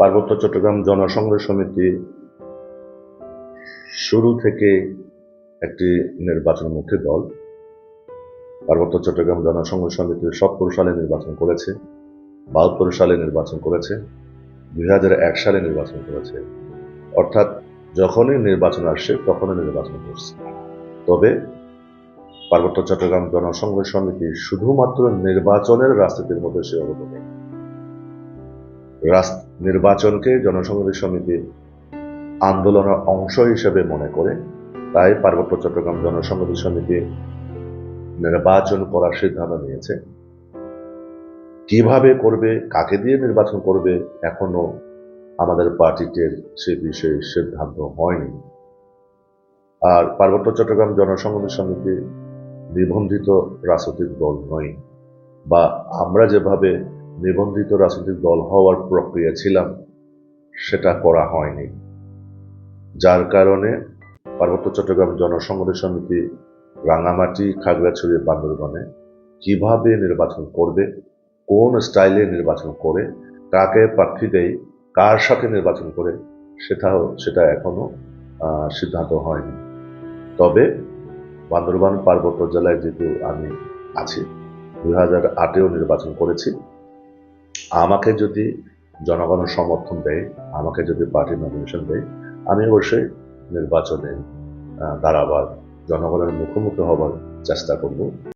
পার্বত্য চট্টগ্রাম জনসংগ্রহ সমিতি শুরু থেকে একটি নির্বাচনমুখী দল পার্বত্য চট্টগ্রাম জনসংগ্রহ সমিতি সত্তর সালে নির্বাচন করেছে, বাহাত্তর সালে নির্বাচন করেছে, দুই হাজার এক সালে নির্বাচন করেছে। অর্থাৎ যখনই নির্বাচন আসছে তখনই নির্বাচন করছে তবে পার্বত্য চট্টগ্রাম জনসংগ্রহ সমিতি শুধুমাত্র নির্বাচনের রাজনীতির মধ্যে সে অবগত নেই। নির্বাচনকে জনসংগ্রহ সমিতি আন্দোলনের অংশ হিসেবে মনে করে, তাই পার্বত্য চট্টগ্রাম জনসংগ্রহ সমিতি নির্বাচন করার সিদ্ধান্ত নিয়েছে। কীভাবে করবে, কাকে দিয়ে নির্বাচন করবে, এখনও আমাদের পার্টিটির সে বিষয়ে সিদ্ধান্ত হয়নি। আর পার্বত্য চট্টগ্রাম জনসংগ্রহ সমিতি নিবন্ধিত রাজনৈতিক দল নয়, বা আমরা যেভাবে নিবন্ধিত রাজনৈতিক দল হওয়ার প্রক্রিয়া ছিলাম, সেটা করা হয়নি। যার কারণে পার্বত্য চট্টগ্রাম জনসংগ্রহ সমিতি রাঙামাটি, খাগড়াছড়ি, বান্দরবনে কীভাবে নির্বাচন করবে, কোন স্টাইলে নির্বাচন করে, কাকে প্রার্থী দেয়, কার সাথে নির্বাচন করে, সেটাও, সেটা এখনও সিদ্ধান্ত হয়নি। তবে বান্দরবান পার্বত্য জেলায় যেহেতু আমি আছি, দুই হাজার আটেও নির্বাচন করেছি আমাকে যদি জনগণের সমর্থন দেয়, আমাকে যদি পার্টি নমিনেশন দেয়, আমি অবশ্যই নির্বাচনে দাঁড়াবার, জনগণের মুখোমুখি হবার চেষ্টা করব।